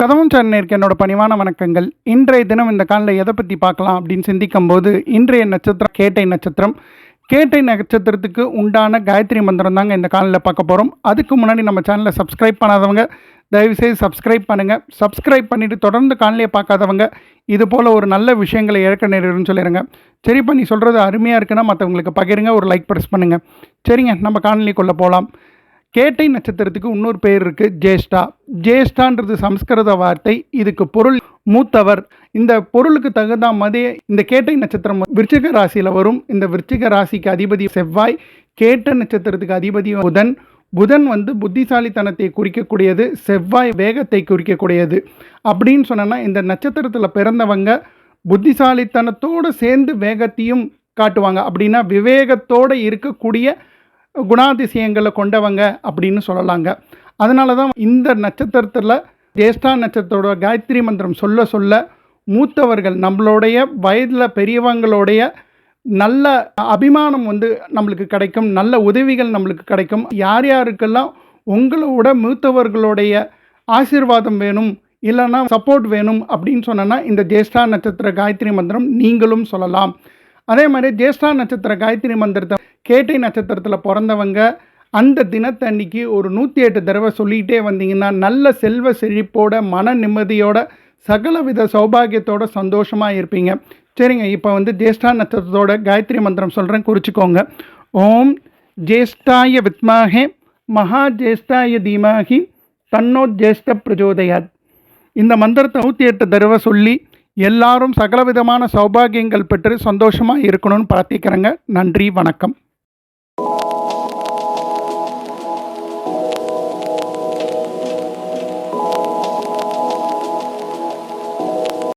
கதவும் சேனலுக்கு என்னோட பணிவான வணக்கங்கள். இன்றைய தினம் இந்த காலில் எதை பற்றி பார்க்கலாம் அப்படின்னு சிந்திக்கும் போது இன்றைய நட்சத்திரம் கேட்டை நட்சத்திரம். கேட்டை நட்சத்திரத்துக்கு உண்டான காயத்ரி மந்திரம் தாங்க இந்த காலில் பார்க்க போகிறோம் அதுக்கு முன்னாடி நம்ம சேனலை சப்ஸ்கிரைப் பண்ணாதவங்க தயவுசெய்து சப்ஸ்கிரைப் பண்ணுங்கள் சப்ஸ்கிரைப் பண்ணிவிட்டு தொடர்ந்து காலையிலே பார்க்காதவங்க இது போல் ஒரு நல்ல விஷயங்களை இழக்க நேரிடும்னு சொல்லிடுங்க சரி பண்ணி சொல்கிறது அருமையாக இருக்குன்னா மற்றவங்களுக்கு பகிருங்க ஒரு லைக் ப்ரெஸ் பண்ணுங்கள் சரிங்க நம்ம காணொலிக்குள்ளே போகலாம் கேட்டை நட்சத்திரத்துக்கு இன்னொரு பேர் இருக்குது ஜேஷ்டா. ஜேஷ்டான்றது சம்ஸ்கிருத வார்த்தை இதுக்கு பொருள் மூத்தவர். இந்த பொருளுக்கு தகுந்த மாதிரி இந்த கேட்டை நட்சத்திரம் விருச்சிக ராசியில் வரும். இந்த விருச்சிக ராசிக்கு அதிபதி செவ்வாய் கேட்ட நட்சத்திரத்துக்கு அதிபதி புதன். புதன் வந்து புத்திசாலித்தனத்தை குறிக்கக்கூடியது செவ்வாய் வேகத்தை குறிக்கக்கூடியது. அப்படின்னு சொன்னோன்னா இந்த நட்சத்திரத்தில் பிறந்தவங்க புத்திசாலித்தனத்தோடு சேர்ந்து வேகத்தையும் காட்டுவாங்க. அப்படின்னா விவேகத்தோடு இருக்கக்கூடிய குணாதிசயங்களை கொண்டவங்க அப்படின்னு சொல்லலாங்க. அதனால தான் இந்த நட்சத்திரத்தில் ஜேஷ்டா நட்சத்திரோட காயத்ரி மந்திரம் சொல்ல சொல்ல மூத்தவர்கள் நம்மளுடைய வயதில் பெரியவங்களுடைய நல்ல அபிமானம் வந்து நம்மளுக்கு கிடைக்கும் நல்ல உதவிகள் நம்மளுக்கு கிடைக்கும். யார் யாருக்கெல்லாம் உங்களோட மூத்தவர்களுடைய ஆசீர்வாதம் வேணும் இல்லைன்னா சப்போர்ட் வேணும் அப்படின்னு சொன்னோன்னா இந்த ஜேஷ்டா நட்சத்திர காயத்ரி மந்திரம் நீங்களும் சொல்லலாம். அதே மாதிரி ஜேஷ்டா நட்சத்திர காயத்ரி மந்திரத்தை கேட்டை நட்சத்திரத்தில் பிறந்தவங்க அந்த தினத்தன்னைக்கு ஒரு நூற்றி எட்டு தடவை சொல்லிகிட்டே வந்தீங்கன்னா நல்ல செல்வ செழிப்போட மன நிம்மதியோட சகலவித சௌபாகியத்தோட சந்தோஷமாக இருப்பீங்க. சரிங்க இப்போ வந்து ஜேஷ்டா நட்சத்திரத்தோட காயத்ரி மந்திரம் சொல்கிறேன் குறிச்சிக்கோங்க. ஓம் ஜேஷ்டாய வித்மாஹே மகா ஜேஷ்டாய தீமாகி தன்னோ ஜேஷ்ட பிரஜோதயாத். இந்த மந்திரத்தை நூற்றி எட்டு தடவை சொல்லி எல்லாரும் சகலவிதமான சௌபாகியங்கள் பெற்று சந்தோஷமாக இருக்கணும்னு பிரார்த்திக்கிறேங்க. நன்றி வணக்கம்.